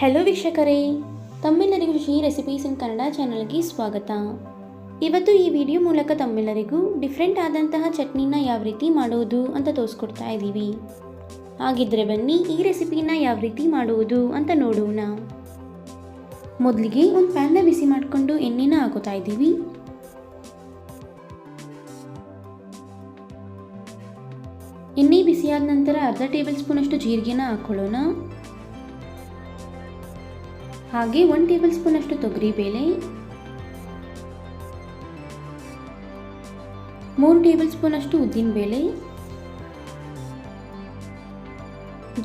Hello ವೀಕ್ಷಕರೇ, ತಮ್ಮೆಲ್ಲರಿಗೂ Shri recipes ಇನ್ ಕನ್ನಡ ಚಾನಲ್ಗೆ ಸ್ವಾಗತ. ಇವತ್ತು ಈ ವಿಡಿಯೋ ಮೂಲಕ ತಮ್ಮೆಲ್ಲರಿಗೂ ಡಿಫ್ರೆಂಟ್ ಆದಂತಹ ಚಟ್ನಿನ ಯಾವ ರೀತಿ ಮಾಡುವುದು ಅಂತ ತೋರಿಸ್ಕೊಡ್ತಾ ಇದ್ದೀವಿ. ಹಾಗಿದ್ರೆ ಬನ್ನಿ ಈ ರೆಸಿಪಿನ ಯಾವ ರೀತಿ ಮಾಡುವುದು ಅಂತ ನೋಡೋಣ. ಮೊದಲಿಗೆ ಒಂದು ಪ್ಯಾನ್ನ ಬಿಸಿ ಮಾಡಿಕೊಂಡು ಎಣ್ಣೆನ ಹಾಕೋತಾ ಇದ್ದೀವಿ. ಎಣ್ಣೆ ಬಿಸಿಯಾದ ನಂತರ ಅರ್ಧ ಟೇಬಲ್ ಸ್ಪೂನಷ್ಟು ಜೀರಿಗೆನ ಹಾಕ್ಕೊಳ್ಳೋಣ ಹಾಗೆ ಒನ್ ಟೇಬಲ್ ಸ್ಪೂನಷ್ಟು ತೊಗರಿಬೇಳೆ ಮೂರು ಟೇಬಲ್ ಸ್ಪೂನಷ್ಟು ಉದ್ದಿನಬೇಳೆ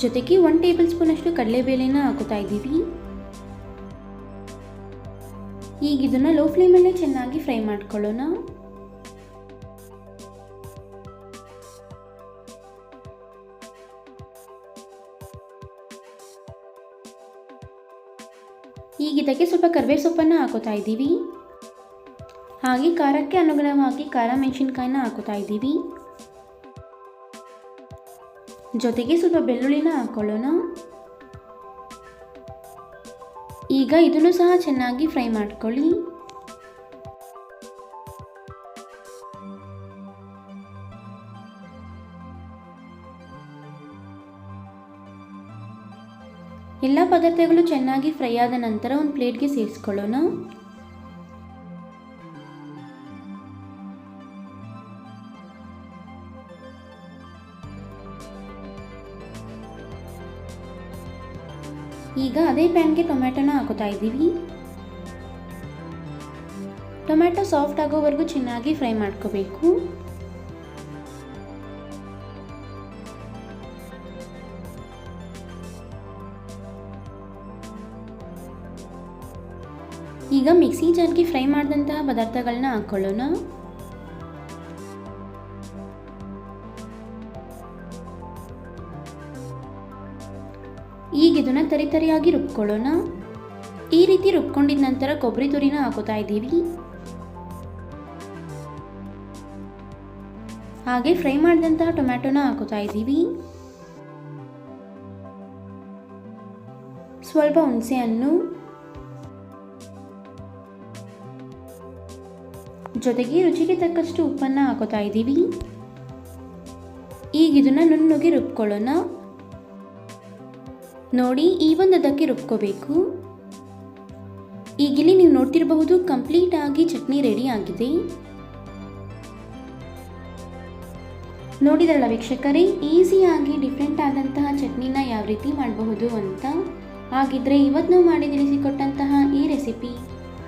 ಜೊತೆಗೆ ಒನ್ ಟೇಬಲ್ ಸ್ಪೂನಷ್ಟು ಕಡಲೆಬೇಳೆನ ಹಾಕೋತಾ ಇದ್ದೀವಿ. ಈಗ ಇದನ್ನ ಲೋ ಫ್ಲೇಮಲ್ಲೇ ಚೆನ್ನಾಗಿ ಫ್ರೈ ಮಾಡ್ಕೊಳ್ಳೋಣ. ಈಗ ಇದಕ್ಕೆ ಸ್ವಲ್ಪ ಕರಿಬೇವು ಸೊಪ್ಪನ್ನು ಹಾಕೋತಾ ಇದ್ದೀವಿ. ಹಾಗೆ ಖಾರಕ್ಕೆ ಅನುಗುಣವಾಗಿ ಖಾರ ಮೆಣಸಿನ್ಕಾಯಿನ ಹಾಕೋತಾ ಇದ್ದೀವಿ. ಜೊತೆಗೆ ಸ್ವಲ್ಪ ಬೆಳ್ಳುಳ್ಳಿನ ಹಾಕೊಳ್ಳೋಣ. ಈಗ ಇದನ್ನು ಸಹ ಚೆನ್ನಾಗಿ ಫ್ರೈ ಮಾಡ್ಕೊಳ್ಳಿ. ಎಲ್ಲ ಪದಾರ್ಥಗಳು ಚೆನ್ನಾಗಿ ಫ್ರೈ ಆದ ನಂತರ ಒಂದು ಪ್ಲೇಟ್ಗೆ ಸೇರಿಸ್ಕೊಳ್ಳೋಣ. ಈಗ ಅದೇ ಪ್ಯಾನ್ಗೆ ಟೊಮ್ಯಾಟೊನ ಹಾಕೋತಾ ಇದ್ದೀವಿ. ಟೊಮ್ಯಾಟೊ ಸಾಫ್ಟ್ ಆಗೋವರೆಗೂ ಚೆನ್ನಾಗಿ ಫ್ರೈ ಮಾಡ್ಕೋಬೇಕು. ಈಗ ಮಿಕ್ಸಿ ಜಾರ್ಗೆ ಫ್ರೈ ಮಾಡಿದಂತಹ ಪದಾರ್ಥಗಳನ್ನ ಹಾಕ್ಕೊಳ್ಳೋಣ ಈಗ ಇದನ್ನ ತರಿತರಿಯಾಗಿ ರುಬ್ಕೊಳ್ಳೋಣ. ಈ ರೀತಿ ರುಬ್ಕೊಂಡಿದ ನಂತರ ಕೊಬ್ಬರಿ ತುರಿನ ಹಾಕೋತಾ ಇದ್ದೀವಿ. ಹಾಗೆ ಫ್ರೈ ಮಾಡಿದಂತಹ ಟೊಮ್ಯಾಟೊನ ಹಾಕೋತಾ ಇದ್ದೀವಿ. ಸ್ವಲ್ಪ ಹುಣಸೆ ಹಣ್ಣು ಜೊತೆಗೆ ರುಚಿಗೆ ತಕ್ಕಷ್ಟು ಉಪ್ಪನ್ನು ಹಾಕೋತಾ ಇದ್ದೀವಿ. ಈಗ ಇದನ್ನು ನುಣ್ಣಗೆ ರುಬ್ಕೊಳ್ಳೋಣ. ನೋಡಿ, ಈ ಒಂದು ಅದಕ್ಕೆ ರುಬ್ಕೋಬೇಕು. ಈಗಿಲ್ಲಿ ನೀವು ನೋಡ್ತಿರಬಹುದು, ಕಂಪ್ಲೀಟ್ ಆಗಿ ಚಟ್ನಿ ರೆಡಿ ಆಗಿದೆ. ನೋಡಿದ್ರಲ್ಲ ವೀಕ್ಷಕರೇ, ಈಸಿಯಾಗಿ ಡಿಫ್ರೆಂಟ್ ಆದಂತಹ ಚಟ್ನಿನ ಯಾವ ರೀತಿ ಮಾಡಬಹುದು ಅಂತ. ಹಾಗಿದ್ರೆ ಇವತ್ತು ನಾವು ಮಾಡಿ ತಿಳಿಸಿಕೊಟ್ಟಂತಹ ಈ ರೆಸಿಪಿ